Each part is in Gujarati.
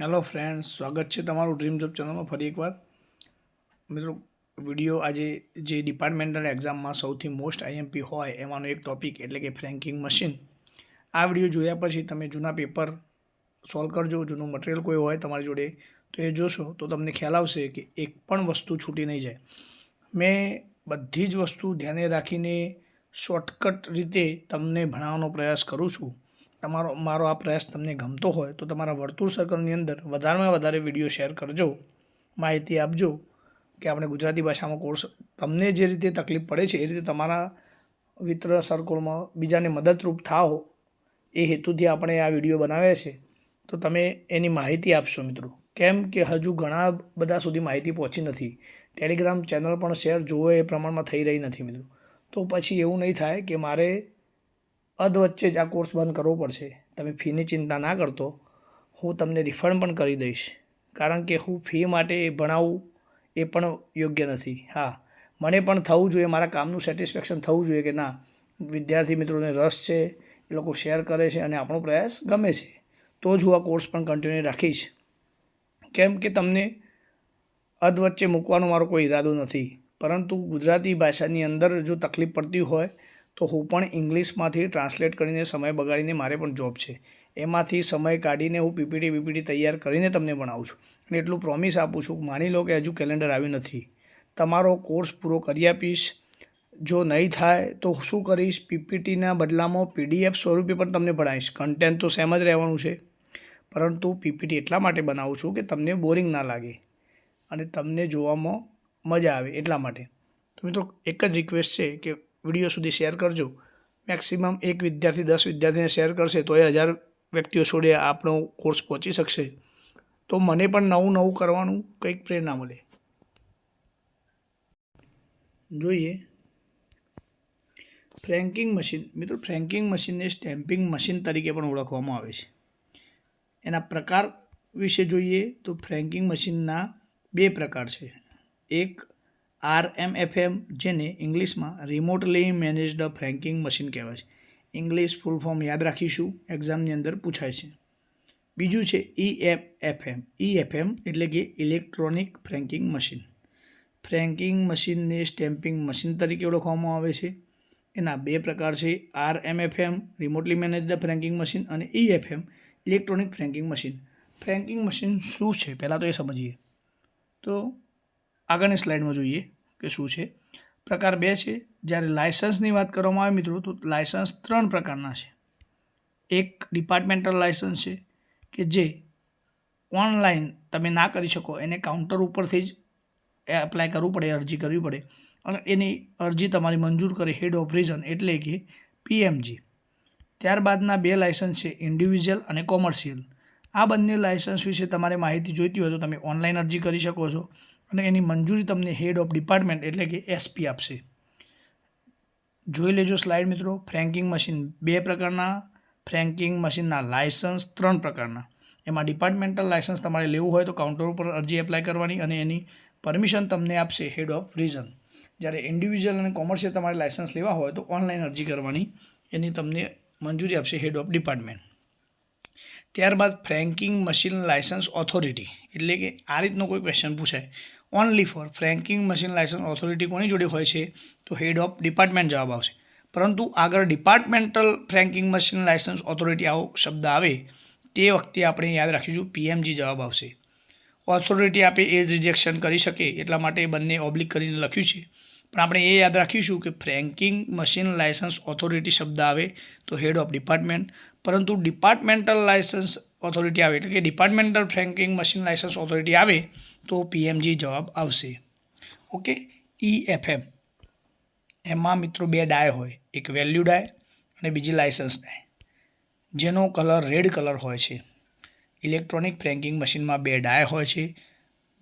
હેલો ફ્રેન્ડ્સ, સ્વાગત છે તમારું ડ્રીમ જોબ ચેનલમાં ફરી એકવાર. મિત્રો, વીડિયો આજે જે ડિપાર્ટમેન્ટલ એક્ઝામમાં સૌથી મોસ્ટ આઈએમપી હોય એમાંનો એક ટોપિક એટલે કે ફ્રેન્કિંગ મશીન. આ વીડિયો જોયા પછી તમે જૂના પેપર સોલ્વ કરજો, જૂનું મટીરિયલ કોઈ હોય તમારી જોડે તો એ જોશો તો તમને ખ્યાલ આવશે કે એક પણ વસ્તુ છૂટી નહીં જાય. મેં બધી જ વસ્તુ ધ્યાને રાખીને શોર્ટકટ રીતે તમને ભણાવવાનો પ્રયાસ કરું છું. તમારો, મારો આ પ્રયાસ તમને ગમતો હોય તો તમારા વર્તુળ સર્કલની અંદર વધારેમાં વધારે વીડિયો શેર કરજો. માહિતી આપજો કે આપણે ગુજરાતી ભાષામાં કોર્સ તમને જે રીતે તકલીફ પડે છે એ રીતે તમારા મિત્ર સર્કલમાં બીજાને મદદરૂપ થાઓ એ હેતુથી આપણે આ વીડિયો બનાવ્યા છે. તો તમે એની માહિતી આપશો મિત્રો. કેમ કે હજુ ઘણા બધા સુધી માહિતી પહોંચી નથી. ટેલિગ્રામ ચેનલ પણ શેર જોવે એ પ્રમાણમાં થઈ રહી નથી મિત્રો. તો પછી એવું નહીં થાય કે મારે અધ વચ્ચે જ આ કોર્સ બંધ કરવો પડશે. તમે ફીની ચિંતા ના કરતો. હું તમને રિફંડ પણ કરી દઈશ. કારણ કે હું ફી માટે ભણાવું એ પણ યોગ્ય નથી. હા, મને પણ થવું જોઈએ, મારા કામનું સેટિસ્ફેક્શન થવું જોઈએ કે ના. વિદ્યાર્થી મિત્રોને રસ છે, એ લોકો શેર કરે છે અને આપણો પ્રયાસ ગમે છે. તો જ હું આ કોર્સ પણ કન્ટિન્યુ રાખીશ. કેમ કે તમને અધ વચ્ચે મૂકવાનો મારો કોઈ ઈરાદો નથી. પરંતુ ગુજરાતી ભાષાની અંદર જો તકલીફ પડતી હોય તો હું પણ ઇંગ્લિશમાંથી ટ્રાન્સલેટ કરીને સમય બગાડીને મારે પણ જોબ છે. એમાંથી સમય કાઢીને હું પીપીટી પીપીટી તૈયાર કરીને તમને ભણાવું છું. અને એટલું પ્રોમિસ આપું છું, માની લો કે હજુ કેલેન્ડર આવ્યું નથી. તમારો કોર્સ પૂરો કરી આપીશ. જો નહીં થાય તો શું કરીશ? પીપીટીના બદલામાં પીડીએફ સ્વરૂપે પણ તમને ભણાવીશ. કન્ટેન્ટ તો સેમ જ રહેવાનું છે. પરંતુ પીપીટી એટલા માટે બનાવું છું કે તમને બોરિંગ ના લાગે. અને તમને જોવામાં મજા આવે એટલા માટે. તો મિત્રો, એક જ રિક્વેસ્ટ છે કે વીડિયો સુધી શેર કરજો. મેક્સિમમ એક વિદ્યાર્થી, દસ વિદ્યાર્થીને શેર કરશે તો એ હજાર વ્યક્તિઓ છોડે આપણો કોર્સ પહોંચી શકશે. તો મને પણ નવું નવું કરવાનું કંઈક પ્રેરણા મળે. જોઈએ. ફ્રેન્કિંગ મશીન મિત્રો ફ્રેન્કિંગ મશીનને સ્ટેમ્પિંગ મશીન તરીકે પણ ઓળખવામાં આવે છે. એના પ્રકાર વિશે જોઈએ તો ફ્રેન્કિંગ મશીનના બે પ્રકાર છે. એક આર એમ એફ એમ જેને ઇંગ્લિશમાં રિમોટલી મેનેજડ ફ્રેન્કિંગ મશીન કહેવાય છે. ઇંગ્લિશ ફૂલ ફોર્મ યાદ રાખીશું એક્ઝામની અંદર પૂછાય છે. બીજું છે ઈ એફ એમ. ઈ એફ એટલે કે ઇલેક્ટ્રોનિક ફ્રેન્કિંગ મશીન ફ્રેન્કિંગ મશીનને સ્ટેમ્પિંગ મશીન તરીકે ઓળખવામાં આવે છે. એના બે પ્રકાર છે R M F M remotely managed franking machine અને E F electronic franking machine franking machine શું છે? પહેલાં તો એ સમજીએ. તો આગળની સ્લાઇડમાં જોઈએ કે શું છે. પ્રકાર બે છે. જ્યારે લાયસન્સની વાત કરવામાં આવે મિત્રો, તો લાયસન્સ ત્રણ પ્રકારના છે. એક ડિપાર્ટમેન્ટલ લાયસન્સ છે કે જે ઓનલાઈન તમે ના કરી શકો, એને કાઉન્ટર ઉપરથી જ એપ્લાય કરવું પડે, અરજી કરવી પડે. અને એની અરજી તમારી મંજૂર કરે હેડ ઓફ રિઝન એટલે કે પીએમજી ત્યારબાદના બે લાયસન્સ છે, ઇન્ડિવિજ્યુઅલ અને કોમર્શિયલ. આ બંને લાયસન્સ વિશે તમારે માહિતી જોઈતી હોય તો તમે ઓનલાઈન અરજી કરી શકો છો. અને એની મંજૂરી તમને હેડ ઓફ ડિપાર્ટમેન્ટ એટલે કે એસપી આપશે. જોઈ લેજો સ્લાઇડ મિત્રો ફ્રેન્કિંગ મશીન બે પ્રકારના ફ્રેન્કિંગ મશીનના લાયસન્સ ત્રણ પ્રકારના. એમાં ડિપાર્ટમેન્ટલ લાયસન્સ તમારે લેવું હોય તો કાઉન્ટર ઉપર અરજી એપ્લાય કરવાની અને એની પરમિશન તમને આપશે હેડ ઓફ રીઝન જ્યારે ઇન્ડિવિજ્યુઅલ અને કોમર્શિયલ તમારે લાયસન્સ લેવા હોય તો ઓનલાઈન અરજી કરવાની, એની તમને મંજૂરી આપશે હેડ ઓફ ડિપાર્ટમેન્ટ ત્યારબાદ ફ્રેન્કિંગ મશીન લાયસન્સ ઓથોરિટી. એટલે કે આ રીતનો કોઈ ક્વેશ્ચન પૂછાય. Only for franking machine licence authority કોની જોડે હોય છે? તો હેડ ઓફ ડિપાર્ટમેન્ટ જવાબ આવશે. પરંતુ આગળ departmental franking machine licence authority આવો શબ્દ આવે, તે વખતે આપણે યાદ રાખીશું પીએમજી જવાબ આવશે. ઓથોરિટી આપે એ જ રિજેક્શન કરી શકે, એટલા માટે બંને ઓબ્લિક કરીને લખ્યું છે. પણ આપણે એ યાદ રાખીશું કે ફ્રેન્કિંગ મશીન લાયસન્સ ઓથોરિટી શબ્દ આવે તો હેડ ઓફ ડિપાર્ટમેન્ટ. પરંતુ ડિપાર્ટમેન્ટલ લાયસન્સ ઓથોરિટી આવે એટલે કે departmental franking machine licence authority આવે તો પીએમજી જવાબ આવશે. ઓકે? E F M. એમાં મિત્રો બે ડાય હોય. એક વેલ્યુ ડાય અને બીજી લાયસન્સ ડાય. જેનો કલર રેડ કલર હોય છે. ઇલેક્ટ્રોનિક ફ્રેન્કિંગ મશીનમાં બે ડાય હોય છે.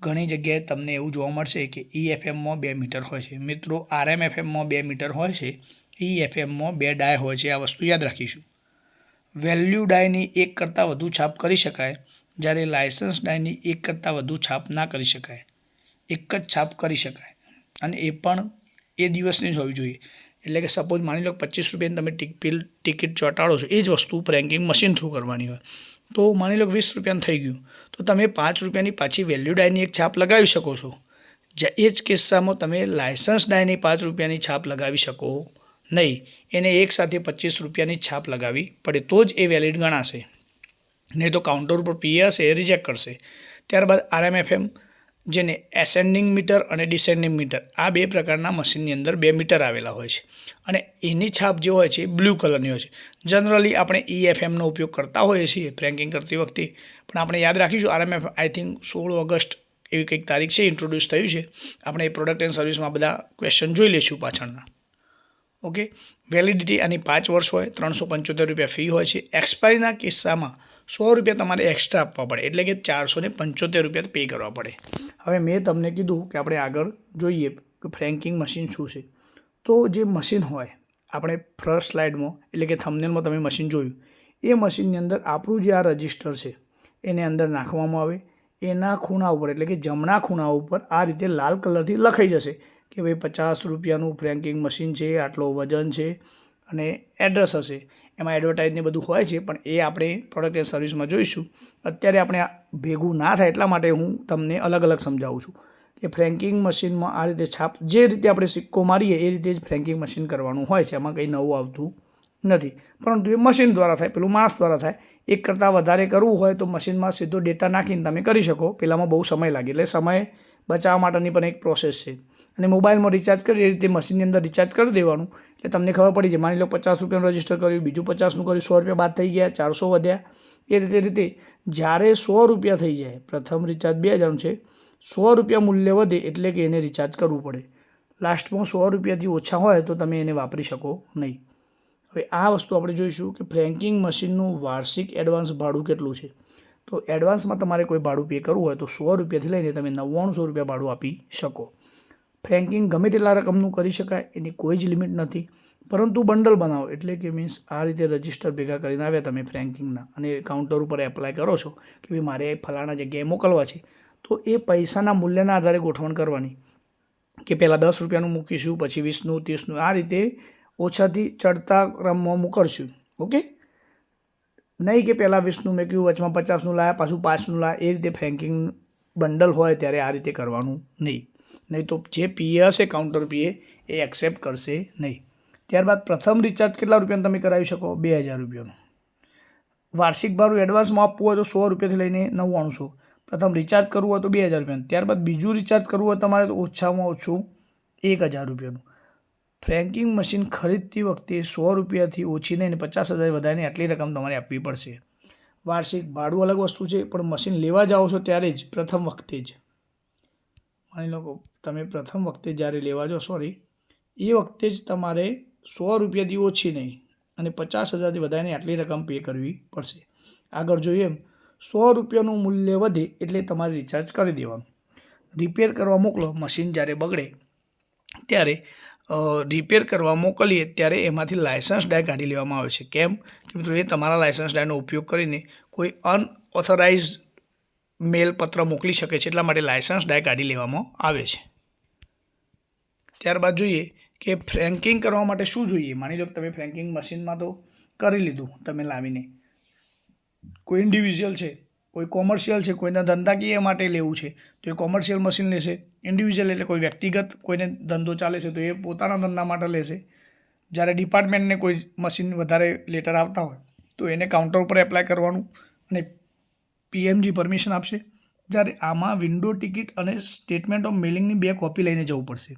ઘણી જગ્યાએ તમને એવું જોવા મળશે કે ઈ એફએમમાં બે મીટર હોય છે. મિત્રો આરએમ એફએમમાં બે મીટર હોય છે. ઈ એફએમમાં બે ડાય હોય છે. આ વસ્તુ યાદ રાખીશું. વેલ્યુ ડાયની એક કરતાં વધુ છાપ કરી શકાય. જ્યારે લાયસન્સ ડાયની એક કરતાં વધુ છાપ ના કરી શકાય. એક જ છાપ કરી શકાય. અને એ પણ એ દિવસની જ હોવી જોઈએ. એટલે કે સપોઝ માની લો પચીસ રૂપિયાની તમે ટિકિટ ચોંટાડો છો. એ જ વસ્તુ પ્રેન્કિંગ મશીન થ્રુ કરવાની હોય. તો માની લો કે વીસ રૂપિયાનું થઈ ગયું. તો તમે પાંચ રૂપિયાની પાછી વેલ્યુ ડાયની એક છાપ લગાવી શકો છો. જે એ જ કિસ્સામાં તમે લાયસન્સ ડાયની પાંચ રૂપિયાની છાપ લગાવી શકો નહીં. એને એક સાથે પચીસ રૂપિયાની છાપ લગાવી પડે તો જ એ વેલિડ ગણાશે. નહીં તો કાઉન્ટર ઉપર પીએ હશે, એ રિજેક્ટ કરશે. ત્યારબાદ આરએમએફએમ જેને એસેન્ડિંગ મીટર અને ડિસેન્ડિંગ મીટર આ બે પ્રકારના મશીનની અંદર બે મીટર આવેલા હોય છે. અને એની છાપ જે હોય છે એ બ્લુ કલરની હોય છે. જનરલી આપણે E ઈએફએમનો ઉપયોગ કરતા હોઈએ છીએ પ્રેન્કિંગ કરતી વખતે. પણ આપણે યાદ રાખીશું, આરએમએફ, આઈ થિંક સોળ ઓગસ્ટ એવી કંઈક તારીખ છે, ઇન્ટ્રોડ્યુસ થયું છે. આપણે એ પ્રોડક્ટ એન્ડ સર્વિસમાં બધા ક્વેશ્ચન જોઈ લઈશું પાછળના. ઓકે? વેલિડિટી આની પાંચ વર્ષ હોય, ત્રણસો પંચોતેર રૂપિયા ફી હોય છે. એક્સપાયરીના કિસ્સામાં સો રૂપિયા તમારે એક્સ્ટ્રા આપવા પડે. એટલે કે ચારસો પંચોતેર રૂપિયા પે કરવા પડે. હવે મેં તમને કીધું કે આપણે આગળ જોઈએ કે ફ્રેન્કિંગ મશીન શું છે. તો જે મશીન હોય, આપણે ફર્સ્ટ સ્લાઇડમાં, એટલે કે થમનેલમાં તમે મશીન જોયું, એ મશીનની અંદર આપણું જે આ રજિસ્ટર છે, એને અંદર નાખવામાં આવે. એના ખૂણા ઉપર, એટલે કે જમણા ખૂણા ઉપર આ રીતે લાલ કલરથી લખાઈ જશે કે ભાઈ પચાસ રૂપિયાનું ફ્રેન્કિંગ મશીન છે, આટલો વજન છે અને એડ્રેસ હશે. એમાં એડવર્ટાઇઝને બધું હોય છે, પણ એ આપણે પ્રોડક્ટ એન્ડ સર્વિસમાં જોઈશું. અત્યારે આપણે ભેગું ના થાય એટલા માટે હું તમને અલગ અલગ સમજાવું છું. કે ફ્રેન્કિંગ મશીનમાં આ રીતે છાપ, જે રીતે આપણે સિક્કો મારીએ, એ રીતે જ ફ્રેન્કિંગ મશીન કરવાનું હોય છે. એમાં કંઈ નવું આવતું નથી. પરંતુ એ મશીન દ્વારા થાય, પેલું માણસ દ્વારા થાય. એક કરતાં વધારે કરવું હોય તો મશીનમાં સીધો ડેટા નાખીને તમે કરી શકો. પેલામાં બહુ સમય લાગે. એટલે સમય બચાવવા માટેની પણ એક પ્રોસેસ છે. અને મોબાઈલમાં રિચાર્જ કરી, એ રીતે મશીનની અંદર રિચાર્જ કરી દેવાનું. એટલે તમને ખબર પડી જાય માની લો પચાસ રૂપિયાનું રજિસ્ટર કર્યું, બીજું પચાસનું કર્યું, સો રૂપિયા બાદ થઈ ગયા, ચારસો વધ્યા. એ રીતે રીતે જ્યારે સો રૂપિયા થઈ જાય, પ્રથમ રિચાર્જ બે હજારનું છે, સો રૂપિયા મૂલ્ય વધે એટલે કે એને રિચાર્જ કરવું પડે. લાસ્ટમાં સો રૂપિયાથી ઓછા હોય તો તમે એને વાપરી શકો નહીં. હવે આ વસ્તુ આપણે જોઈશું કે ફ્રેન્કિંગ મશીનનું વાર્ષિક એડવાન્સ ભાડું કેટલું છે. તો એડવાન્સમાં તમારે કોઈ ભાડું પે કરવું હોય તો સો રૂપિયાથી લઈને તમે નવ્વાણુંસો રૂપિયા ભાડું આપી શકો. ફ્રેન્કિંગ ગમે તેટલા રકમનું કરી શકાય, એની કોઈ જ લિમિટ નથી. પરંતુ બંડલ બનાવો, એટલે કે મીન્સ આ રીતે રજિસ્ટર ભેગા કરીને આવ્યા તમે ફ્રેન્કિંગના અને કાઉન્ટર ઉપર એપ્લાય કરો છો કે ભાઈ મારે ફલાણા જગ્યાએ મોકલવા છે, તો એ પૈસાના મૂલ્યના આધારે ગોઠવણ કરવાની. કે પહેલાં દસ રૂપિયાનું મૂકીશું, પછી વીસનું, ત્રીસનું, આ રીતે ઓછાથી ચડતા ક્રમમાં મોકલશું ઓકે? નહીં કે પહેલાં વીસનું મૂક્યું, વચમાં પચાસનું લાયા, પાછું પાંચનું લાયા, એ રીતે ફ્રેન્કિંગ બંડલ હોય ત્યારે આ રીતે કરવાનું નહીં. નહીં તો જે પીએ હશે કાઉન્ટર પીએ, એ એક્સેપ્ટ કરશે નહીં. ત્યારબાદ પ્રથમ રિચાર્જ કેટલા રૂપિયાનું તમે કરાવી શકો? બે હજાર રૂપિયાનું. વાર્ષિક ભાડું એડવાન્સમાં આપવું હોય તો સો રૂપિયાથી લઈને નવ્વાણુંસો. પ્રથમ રિચાર્જ કરવું હોય તો બે હજાર રૂપિયાનું. ત્યારબાદ બીજું રિચાર્જ કરવું હોય તમારે તો ઓછામાં ઓછું એક હજાર રૂપિયાનું. ફ્રેન્કિંગ મશીન ખરીદતી વખતે સો રૂપિયાથી ઓછી નહીં પચાસ હજાર વધારીને આટલી રકમ તમારે આપવી પડશે. વાર્ષિક ભાડું અલગ વસ્તુ છે, પણ મશીન લેવા જાઓ છો ત્યારે જ, પ્રથમ વખતે જ. માની લો તમે પ્રથમ વખતે જ્યારે લેવા જાઓ સોરી એ વખતે જ તમારે સો રૂપિયાથી ઓછી નહીં અને પચાસ હજારથી વધારે આટલી રકમ પે કરવી પડશે. આગળ જોઈએ એમ, સો રૂપિયાનું મૂલ્ય વધે એટલે તમારે રિચાર્જ કરી દેવાનું. રિપેર કરવા મોકલો મશીન જ્યારે બગડે, ત્યારે રિપેર કરવા મોકલીએ ત્યારે એમાંથી લાયસન્સ ડાય કાઢી લેવામાં આવે છે. કેમ? કે મિત્રો, એ તમારા લાયસન્સ ડાયનો ઉપયોગ કરીને કોઈ અનઓથોરાઇઝ મેલ પત્ર મોકલી શકે છે એટલા માટે લાયસન્સ ડાય કાઢી લેવામાં આવે છે. ત્યારબાદ જોઈએ કે ફ્રેન્કિંગ કરવા માટે શું જોઈએ? માની લો કે તમે ફ્રેન્કિંગ મશીનમાં તો કરી લીધું તમે લાવીને. કોઈ ઇન્ડિવિજ્યુઅલ છે, કોઈ કોમર્શિયલ છે, કોઈના ધંધાકીય માટે લેવું છે, તો એ કોમર્શિયલ મશીન લેશે. ઇન્ડિવિજ્યુઅલ એટલે કોઈ વ્યક્તિગત કોઈને ધંધો ચાલે છે તો એ પોતાના ધંધા માટે લેશે. જ્યારે ડિપાર્ટમેન્ટને કોઈ મશીન વધારે લેટર આવતા હોય તો એને કાઉન્ટર ઉપર એપ્લાય કરવાનું અને પીએમજી પરમિશન આપશે. જ્યારે આમાં વિન્ડો ટિકિટ અને સ્ટેટમેન્ટ ઓફ મેલિંગની બે કોપી લઈને જવું પડશે.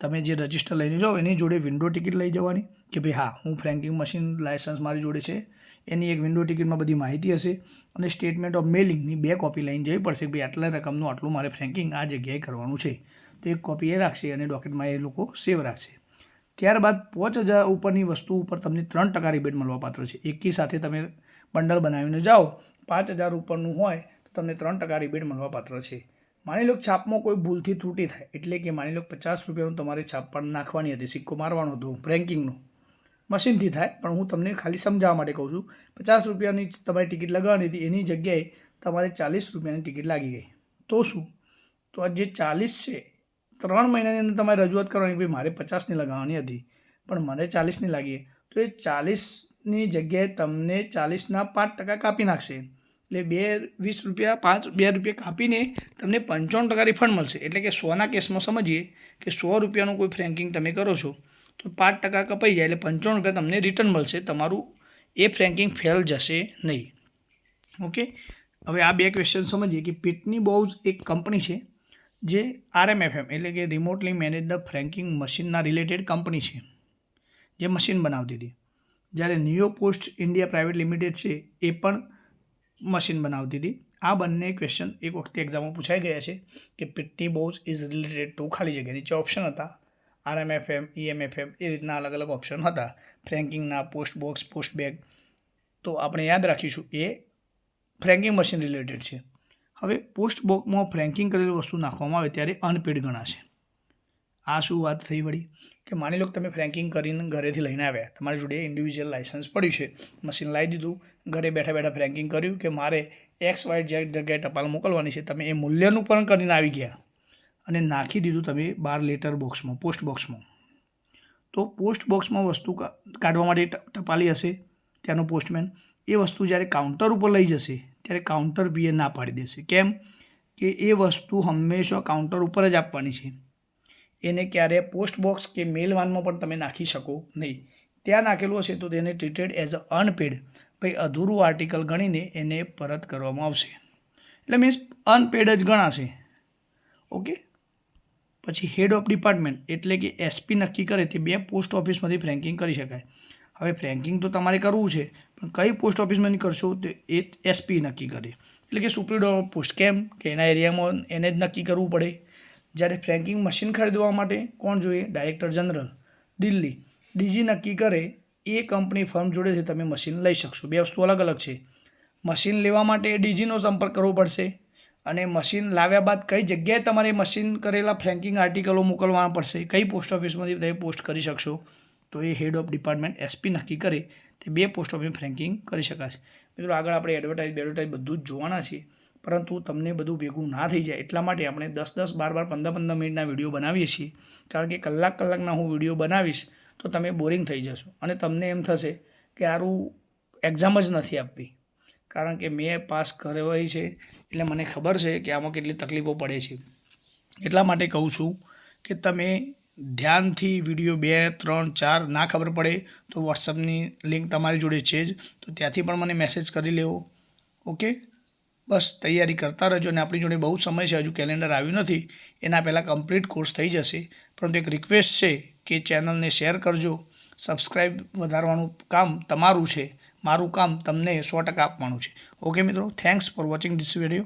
તમે જે રજિસ્ટર લઈને જાઓ, એની જોડે વિન્ડો ટિકિટ લઈ જવાની કે ભાઈ હા, હું ફ્રેન્કિંગ મશીન લાયસન્સ મારી જોડે છે. એની એક વિન્ડો ટિકિટમાં બધી માહિતી હશે અને સ્ટેટમેન્ટ ઓફ મેલિંગની બે કોપી લઈને જવી પડશે ભાઈ આટલા રકમનું આટલું મારે ફ્રેન્કિંગ આ જગ્યાએ કરવાનું છે. તો એક કોપી એ રાખશે અને ડોક્યુમેન્ટમાં એ લોકો સેવ રાખશે. ત્યારબાદ પાંચ હજાર ઉપરની વસ્તુ ઉપર તમને ત્રણ ટકા રિબેટ મળવાપાત્ર છે. એકી સાથે તમે બંડલ બનાવીને જાઓ પાંચ હજાર ઉપરનું હોય, તો તમને ત્રણ ટકા રિબેટ મળવાપાત્ર છે. માની લો છાપમાં કોઈ ભૂલથી ત્રુટી થાય, એટલે કે માની લો પચાસ રૂપિયાનું તમારે છાપ પણ નાખવાની હતી, સિક્કો મારવાનો હતો ફ્રેન્કિંગનું મશીનથી થાય, પણ હું તમને ખાલી સમજાવવા માટે કહું છું, પચાસ રૂપિયાની તમારી ટિકિટ લગાવવાની હતી, એની જગ્યાએ તમારે ચાલીસ રૂપિયાની ટિકિટ લાગી ગઈ. તો શું? તો આ જે ચાલીસ છે, ત્રણ મહિનાની અંદર તમારે રજૂઆત કરવાની ભાઈ મારે પચાસની લગાવવાની હતી, પણ મને ચાલીસની લાગી તો એ ચાલીસની જગ્યાએ તમને ચાલીસના પાંચ ટકા કાપી નાખશે. એટલે બે વીસ રૂપિયા, પાંચ, બે રૂપિયા કાપીને તમને પંચાવન ટકા રિફંડ મળશે. એટલે કે સોના કેસમાં સમજીએ કે સો રૂપિયાનું કોઈ ફ્રેન્કિંગ તમે કરો છો, તો પાંચ ટકા કપાઈ જાય એટલે પંચાવન રૂપિયા તમને રિટર્ન મળશે. તમારું એ ફ્રેન્કિંગ ફેલ જશે નહીં. ઓકે? હવે આ બે ક્વેશ્ચન સમજીએ કે પિટની બોઝ એક કંપની છે, જે આરએમએફએમ એટલે કે રિમોટલી મેનેજડ ફ્રેન્કિંગ મશીનના રિલેટેડ કંપની છે, જે મશીન બનાવતી હતી. જ્યારે Neopost India private limited છે, એ પણ મશીન બનાવતી હતી. આ બંને ક્વેશ્ચન એક વખતે એક્ઝામમાં પૂછાઈ ગયા છે કે Pitney Bowes is related to ખાલી જગ્યા નીચે ઓપ્શન હતા. આરએમએફએમ ઈએમએફએમ એ રીતના અલગ અલગ ઓપ્શન હતા. ફ્રેન્કિંગના પોસ્ટ બોક્સ પોસ્ટ બેગ તો આપણે યાદ રાખીશું એ ફ્રેન્કિંગ મશીન રિલેટેડ છે. હવે પોસ્ટ બોક્સમાં ફ્રેન્કિંગ કરેલી વસ્તુ નાખવામાં આવે ત્યારે અનપેડ ગણાશે. આ શું વાત થઈ વળી? કે માની લો તમે ફ્રેન્કિંગ કરીને ઘરેથી લઈને આવ્યા. તમારી જોડે ઇન્ડિવિજ્યુઅલ લાઇસન્સ પડ્યું છે. મશીન લાવી દીધું. ઘરે બેઠા બેઠા ફ્રેન્કિંગ કર્યું કે મારે એક્સ વાય ઝેડ જગ્યાએ ટપાલ મોકલવાની છે. તમે એ મૂલ્યનું પણ કરીને આવી ગયા. અને નાખી દીધું તમે બાર લેટર બોક્સમાં પોસ્ટ બોક્સમાં તો પોસ્ટ બોક્સમાં વસ્તુ કાઢવા માટે ટપાલી હશે ત્યાંનો પોસ્ટમેન એ વસ્તુ જ્યારે કાઉન્ટર ઉપર લઈ જશે, ત્યારે કાઉન્ટર પીએ ના પાડી દેશે. કેમ? કે એ વસ્તુ હંમેશા કાઉન્ટર ઉપર જ આપવાની છે. એને ક્યારે પોસ્ટ બોક્સ કે મેલ વાનમાં પણ તમે નાખી શકો નહીં. ત્યાં નાખેલું હશે તો તેને ટ્રીટેડ એઝ અ અનપેડ ભાઈ અધૂરું આર્ટિકલ ગણીને એને પરત કરવામાં આવશે. એટલે મીન્સ અનપેડ જ ગણાશે. ઓકે પછી હેડ ઓફ ડિપાર્ટમેન્ટ એટલે કે એસપી નક્કી કરે તે બે પોસ્ટ ઓફિસમાંથી ફ્રેન્કિંગ કરી શકાય. હવે ફ્રેન્કિંગ તો તમારે કરવું છે, પણ કઈ પોસ્ટ ઓફિસમાંથી કરશો તે એ એસપી નક્કી કરે. એટલે કે સુપ્રિન્ટેન્ડન્ટ પોસ્ટ કેમ કે એના એરિયામાં એને જ નક્કી કરવું પડે. જ્યારે ફ્રેન્કિંગ મશીન ખરીદવા માટે કોણ જોઈએ? Director general Delhi. ડીજી નક્કી કરે એ કંપની ફર્મ જોડેથી તમે મશીન લઈ શકશો. બે વસ્તુ અલગ અલગ છે. મશીન લેવા માટે ડીજીનો સંપર્ક કરવો પડશે અને મશીન લાવ્યા બાદ કઈ જગ્યાએ તમારે મશીન કરેલા ફ્રેન્કિંગ આર્ટિકલો મોકલવા પડશે, કઈ પોસ્ટ ઓફિસમાંથી તમે પોસ્ટ કરી શકશો, તો એ હેડ ઓફ ડિપાર્ટમેન્ટ એસપી નક્કી કરે તે બે પોસ્ટ ઓફિસ ફ્રેન્કિંગ કરી શકાશે. મિત્રો, આગળ આપણે એડવર્ટાઇઝ એડવર્ટાઇઝ બધું જ જોવાના છીએ પરંતુ તમને બધું ભેગું ના થઈ જાય એટલા માટે આપણે દસ દસ, બાર બાર, પંદર પંદર મિનિટના વીડિયો બનાવીએ છીએ. કારણ કે કલાક કલાકના હું વીડિયો બનાવીશ તો તમે બોરિંગ થઈ જશો. અને તમને એમ થશે કે આરું એક્ઝામ જ નથી આપવી. કારણ કે મેં પાસ કરેલી છે, એટલે મને ખબર છે કે આમાં કેટલી તકલીફો પડે છે. એટલા માટે કહું છું કે તમે ધ્યાનથી વીડિયો બે, ત્રણ, ચાર ના ખબર પડે તો વોટ્સઅપની લિંક તમારી જોડે છે જ. તો ત્યાંથી પણ મને મેસેજ કરી લેવો. ઓકે? બસ તૈયારી કરતા રહેજો અને આપણી જોડે બહુ સમય છે, હજુ કેલેન્ડર આવ્યું નથી. એના પહેલાં કમ્પ્લીટ કોર્સ થઈ જશે. પરંતુ એક રિક્વેસ્ટ છે કે ચેનલને શેર કરજો. સબસ્ક્રાઈબ વધારવાનું કામ તમારું છે. મારું કામ તમને સો ટકા આપવાનું છે. ઓકે મિત્રો thanks for watching this video